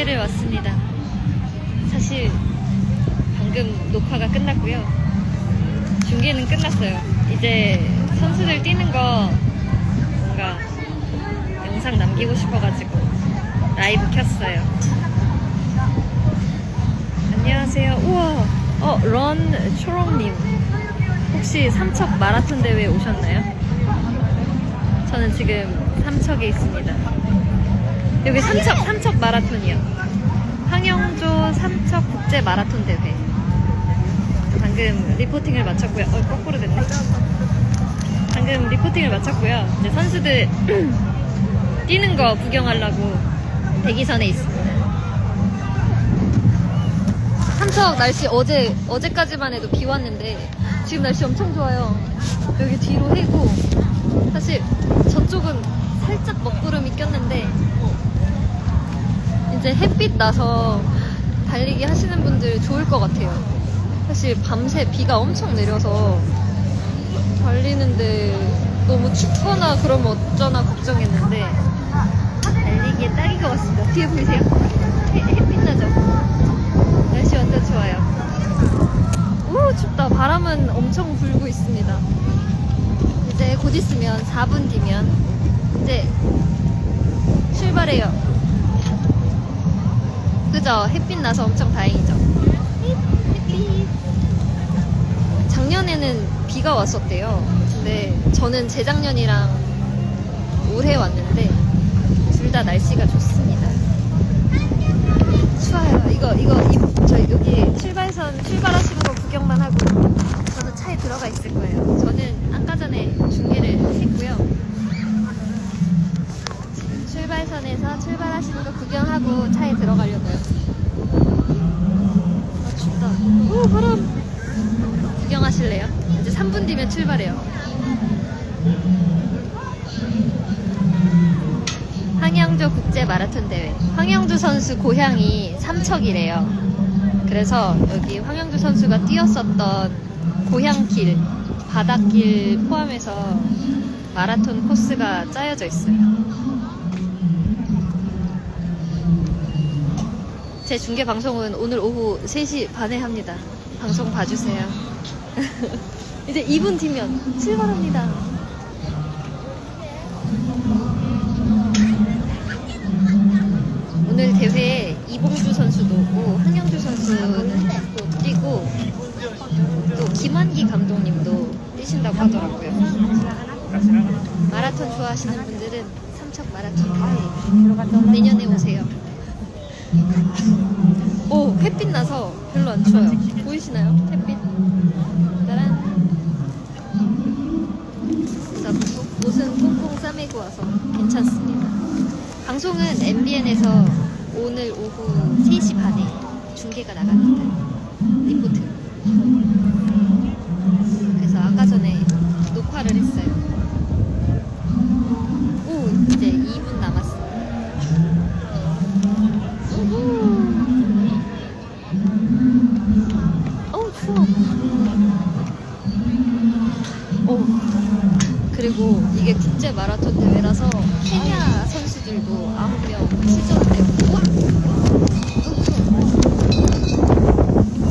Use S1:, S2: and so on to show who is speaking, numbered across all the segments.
S1: 중계를 왔습니다. 사실 방금 녹화가 끝났고요. 중계는 끝났어요. 이제 선수들 뛰는 거 뭔가 영상 남기고 싶어가지고 라이브 켰어요. 안녕하세요. 우와, 어, 런 초롱님. 혹시 삼척 마라톤 대회 오셨나요? 저는 지금 삼척에 있습니다. 여기 삼척, 삼척 마라톤이요. 황영조 삼척 국제 마라톤 대회. 방금 리포팅을 마쳤고요. 어, 거꾸로 됐네. 방금 리포팅을 마쳤고요. 이제 선수들 뛰는 거 구경하려고 대기선에 있습니다. 삼척 날씨 어제, 어제까지만 해도 비 왔는데 지금 날씨 엄청 좋아요. 여기 뒤로 해고 사실 저쪽은 살짝 먹구름이 꼈는데 이제 햇빛 나서 달리기 하시는 분들 좋을 것 같아요. 사실 밤새 비가 엄청 내려서 달리는데 너무 춥거나 그러면 어쩌나 걱정했는데 달리기에 딱인 것 같습니다. 뒤에 보이세요? 해, 햇빛 나죠? 날씨 완전 좋아요. 오 춥다. 바람은 엄청 불고 있습니다. 이제 곧 있으면 4분 뒤면 이제 출발해요. 그죠? 햇빛 나서 엄청 다행이죠. 작년에는 비가 왔었대요. 근데 저는 재작년이랑 올해 왔는데 둘 다 날씨가 좋습니다. 추워요. 이거 이거 이- 저희 여기 출발선 출발하시는 거 구경만 하고 저는 차에 들어가 있을 거예요. 저는 아까 전에 중계를 했고요. 출발선에서 출발하 거 구경하고 차에 들어가려고요. 아 춥다. 오 바람. 구경하실래요? 이제 3분 뒤면 출발해요. 황영조 국제 마라톤 대회. 황영조 선수 고향이 삼척이래요. 그래서 여기 황영조 선수가 뛰었었던 고향길, 바닷길 포함해서 마라톤 코스가 짜여져 있어요. 제 중계 방송은 오늘 오후 3시 반에 합니다. 방송 봐주세요. 이제 2분 뒤면 출발합니다. 오늘 대회에 이봉주 선수도 오고 황영주 선수는 또 뛰고 또 김한기 감독님도 뛰신다고 하더라고요. 마라톤 좋아하시는 분들은 삼척 마라톤 대회 내년에 오세요. 오 햇빛 나서 별로 안 추워요. 보이시나요? 햇빛. 짜란. 그래서 옷은 꽁꽁 싸매고 와서 괜찮습니다. 방송은 MBN에서 오늘 오후 3시 반에 중계가 나갑니다. 리포트. 그래서 아까 전에 녹화를 했어요. 그리고 이게 국제 마라톤 대회라서 케냐 선수들도 9명 시전되고 와! 너무 추워.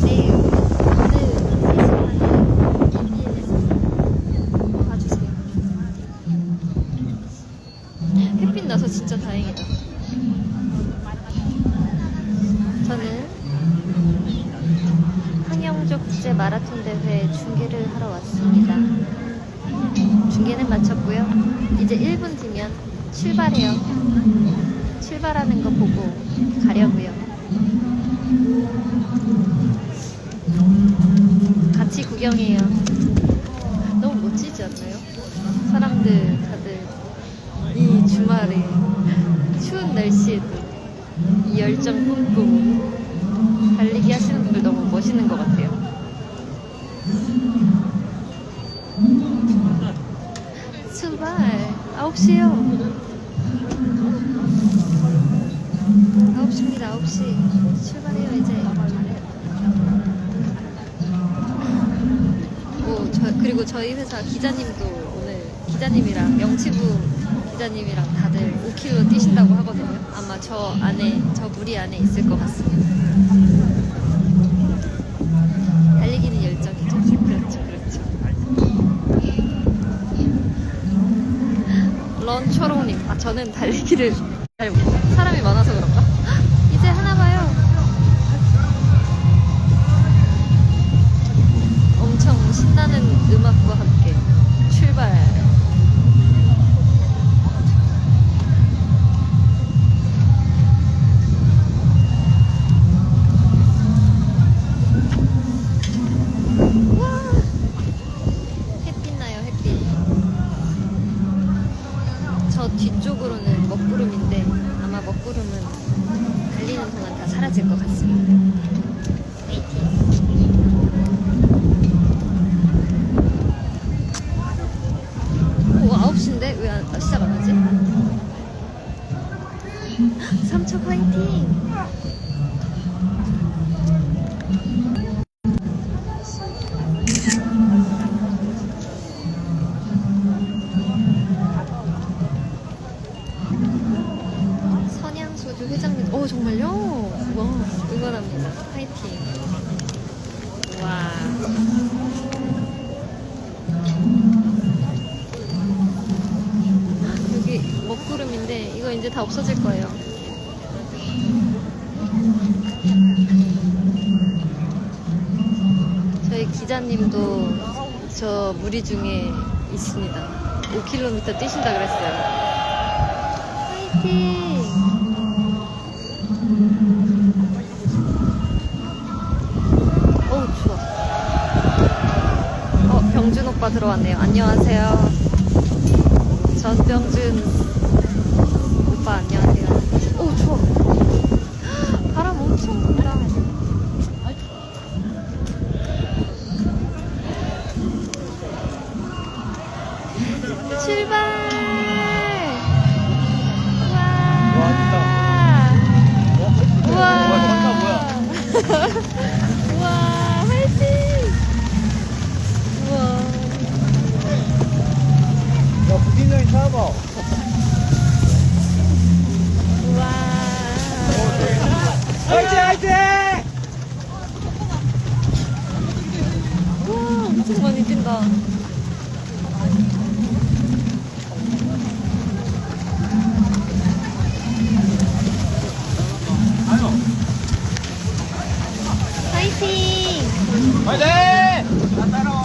S1: 네, 오늘 3시 반에 봐주세요. 햇빛 나서 진짜 다행이다. 저는 황영조 국제 마라톤 대회 중계를 하러 왔습니다. 중계는 마쳤고요. 이제 1분 뒤면 출발해요. 출발하는 거 보고 가려고요. 같이 구경해요. 너무 멋지지 않나요? 사람들 다들 이 주말에 추운 날씨에도 이 열정 뿜뿜 달리기 하시는 분들 너무 멋있는 것 같아요. 출발. 9시요. 9시입니다 9시. 출발해요 이제. 오, 저, 그리고 저희 회사 기자님도 오늘 기자님이랑 명치부 기자님이랑 다들 5km 뛰신다고 하거든요. 아마 저 안에, 저 무리 안에 있을 것 같습니다. 달리기는 열정이죠. 그렇죠, 그렇죠. 런초롱님, 아, 저는 달리기를 잘 못- 사람 화이팅! 선양소주 회장님, 오 정말요? 와 응원합니다. 파이팅. 와. 여기 먹구름인데 이거 이제 다 없어질 거예요. 저희 기자님도 저 무리 중에 있습니다. 5km 뛰신다 그랬어요. 화이팅! 어우, 추워. 어, 병준 오빠 들어왔네요. 안녕하세요. 전병준 오빠 안녕 많이 뛴다. 파이팅!
S2: 파이팅! 나
S1: 따라와.